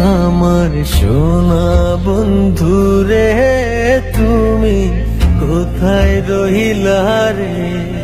আমার সোনা বন্ধু রে তুমি কোথায় রহিলা রে?